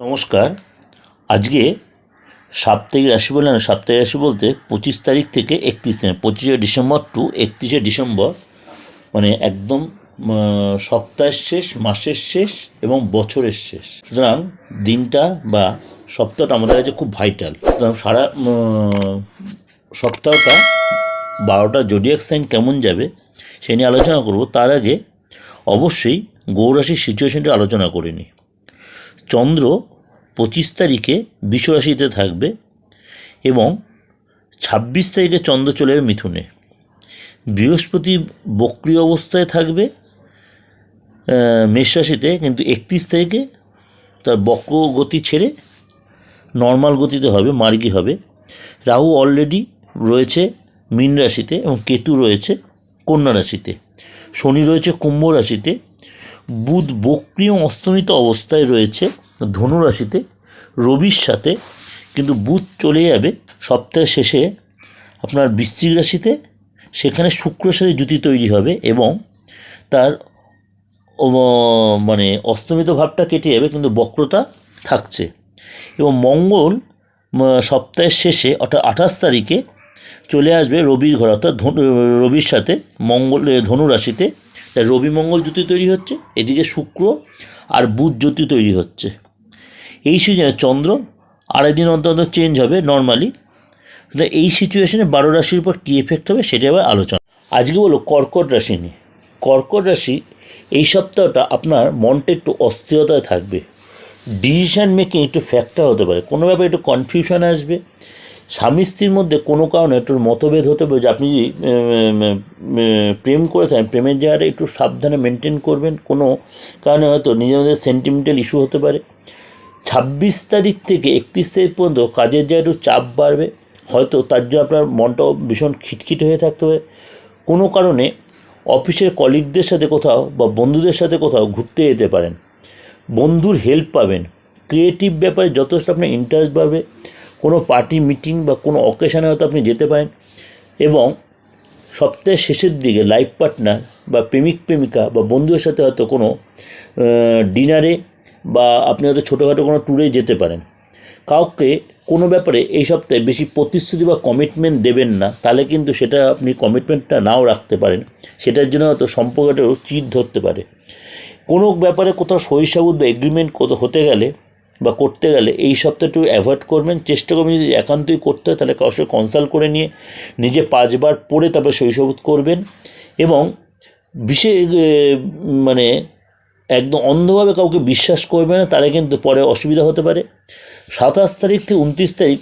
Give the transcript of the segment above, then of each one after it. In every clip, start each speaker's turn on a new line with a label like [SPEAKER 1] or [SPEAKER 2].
[SPEAKER 1] নমস্কার। আজকে সাপ্তাহিক রাশি বলে না, সাপ্তাহিক রাশি বলতে পঁচিশ তারিখ থেকে একত্রিশ তারিখ, পঁচিশে ডিসেম্বর টু একত্রিশে ডিসেম্বর মানে একদম সপ্তাহের শেষ, মাসের শেষ এবং বছরের শেষ। সুতরাং দিনটা বা সপ্তাহটা আমাদের কাছে খুব ভাইটাল সুতরাং সারা সপ্তাহটা বারোটা জোডিয়াক সাইন কেমন যাবে সে নিয়ে আলোচনা করব। তার আগে অবশ্যই গৌরাশির সিচুয়েশনটা আলোচনা করে নিই। চন্দ্র পঁচিশ তারিখে বিশ্বরাশিতে থাকবে এবং ছাব্বিশ তারিখে চন্দ্র চলে মিথুনে। বৃহস্পতি বক্রি অবস্থায় থাকবে মেষরাশিতে কিন্তু একত্রিশ তারিখে তার বক্র গতি ছেড়ে নর্মাল গতিতে হবে, মার্গী হবে। রাহু অলরেডি রয়েছে মীন রাশিতে এবং কেতু রয়েছে কন্যা রাশিতে। শনি রয়েছে কুম্ভ রাশিতে। বুধ বক্রিয় অস্তমিত অবস্থায় রয়েছে। ধনু রাশিতে রবির সাথে কিন্তু বুধ চলে যাবে সপ্তাহের শেষে আপনার বৃশ্চিক রাশিতে, সেখানে শুক্রের সাথে জুতি তৈরি হবে এবং তার মানে অস্তমিত ভাবটা কেটে যাবে, কিন্তু বক্রতা থাকছে। এবং মঙ্গল সপ্তাহের শেষে অর্থাৎ আঠাশ তারিখে চলে আসবে রবির ঘর, অর্থাৎ রবির সাথে মঙ্গল ধনুরাশিতে রবি মঙ্গল জ্যোতি তৈরি হচ্ছে, এদিকে শুক্র আর বুধ জ্যোতি তৈরি হচ্ছে। এই সিজনে চন্দ্র আড়াই দিন অন্তর অন্তর চেঞ্জ হবে নর্মালি এই সিচুয়েশনে বারো রাশির উপর কী এফেক্ট হবে সেটা আবার আলোচনা। আজকে বলো কর্কট রাশি নিয়ে। কর্কট রাশি এই সপ্তাহটা আপনার মনটা একটু অস্থিরতায় থাকবে। ডিসিশান মেকিং একটু ফ্যাক্টর হতে পারে। কোনো ব্যাপারে একটু কনফিউশন আসবে। স্বামী স্ত্রীর মধ্যে কোনো কারণে একটু মতভেদ হতে পারে। যে আপনি যদি প্রেম করে থাকেন, প্রেমের জায়গাটা একটু সাবধানে মেনটেন করবেন। কোনো কারণে হয়তো নিজের মধ্যে সেন্টিমেন্টাল ইস্যু হতে পারে। ছাব্বিশ তারিখ থেকে একত্রিশ তারিখ পর্যন্ত কাজের জায়গায় একটু চাপ বাড়বে, হয়তো তার জন্য আপনার মনটাও ভীষণ খিটখিট হয়ে থাকতে পারে কোনো কারণে অফিসের কলিগদের সাথে কোথাও বা বন্ধুদের সাথে কোথাও ঘুরতে যেতে পারেন। বন্ধুর হেল্প পাবেন। ক্রিয়েটিভ ব্যাপারে যথেষ্ট আপনার ইন্টারেস্ট বাড়বে। কোনো পার্টি মিটিং বা কোনো অকেশানে হয়তো আপনি যেতে পারেন। এবং সপ্তাহের শেষের দিকে লাইফ পার্টনার বা প্রেমিক প্রেমিকা বা বন্ধুদের সাথে হয়তো কোনো ডিনারে বা আপনি হয়তো ছোটোখাটো কোনো ট্যুরে যেতে পারেন। কাউকে কোনো ব্যাপারে এই সপ্তাহে বেশি প্রতিশ্রুতি বা কমিটমেন্ট দেবেন না, তাহলে কিন্তু সেটা আপনি কমিটমেন্টটা নাও রাখতে পারেন। সেটার জন্য হয়তো সম্পর্কটাও চিট ধরতে পারে। কোনো ব্যাপারে কোথাও সহিসাবুদ বা এগ্রিমেন্ট হতে গেলে বা করতে গেলে এই সপ্তাহে একটু অ্যাভয়েড করবেন। চেষ্টা করবেন যদি একান্তই করতে হয়, তাহলে সাথে কনসাল্ট করে নিয়ে নিজে পাঁচবার পড়ে তারপরে সহিসাবুদ করবেন এবং বিশেষ মানে একদম অন্ধভাবে কাউকে বিশ্বাস করবে না, তাহলে কিন্তু পরে অসুবিধা হতে পারে। সাতাশ তারিখ থেকে উনত্রিশ তারিখ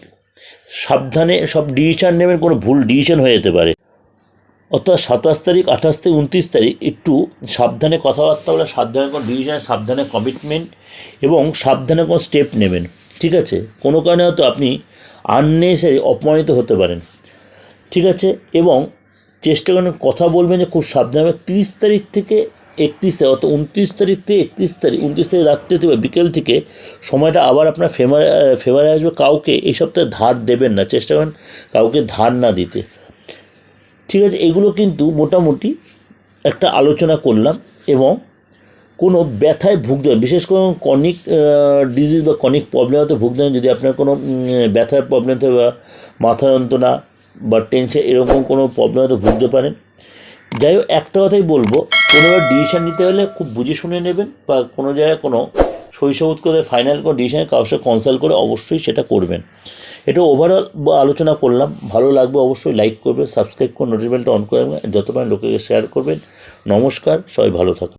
[SPEAKER 1] সাবধানে সব ডিসিশান নেবেন, কোনো ভুল ডিসিশন হয়ে যেতে পারে। অর্থাৎ সাতাশ তারিখ, আঠাশ থেকে উনত্রিশ তারিখ একটু সাবধানে কথাবার্তা বলে সাবধানে কোনো ডিসিশন সাবধানে কমিটমেন্ট এবং সাবধানে কোনো স্টেপ নেবেন, ঠিক আছে? কোনো কারণে হয়তো আপনি আননেসারি অপমানিত হতে পারেন, ঠিক আছে? এবং চেষ্টা করেন কথা বলবেন যে খুব সাবধানে। তিরিশ তারিখ থেকে একত্রিশ, অর্থাৎ উনত্রিশ তারিখ থেকে একত্রিশ তারিখ, উনত্রিশ তারিখ রাত্রে থেকে বিকেল থেকে সময়টা আবার আপনার ফেভার ফেভারে আসবে। কাউকে এই সপ্তাহে ধার দেবেন না, চেষ্টা করেন কাউকে ধার না দিতে। ঠিক আছে, এগুলো কিন্তু মোটামুটি একটা আলোচনা করলাম এবং কোনো ব্যথায় ভুগতে বিশেষ করে কনিক ডিজিজ বা কনিক প্রবলেম হতে ভুগতে হবে যদি আপনার কোনো ব্যথার প্রবলেম থাকে বা মাথা যন্ত্রণা বা টেনশন এরকম কোনো প্রবলেম হতে ভুগতে পারেন। যাই হোক, একটা কথাই বলব কোনোবার ডিসিশান নিতে হলে খুব বুঝে শুনে নেবেন বা কোনো জায়গায় কোনো শৈশবোধ করে ফাইনাল কোনো ডিসিশান কারোর সাথে কনসাল্ট করে অবশ্যই সেটা করবেন এটা ওভারঅল আলোচনা করলাম, ভালো লাগবে অবশ্যই লাইক করবেন সাবস্ক্রাইব করে নোটিফিকেশনটা অন করে। যত পারেন লোকেকে শেয়ার করবেন নমস্কার, সবাই ভালো থাকুন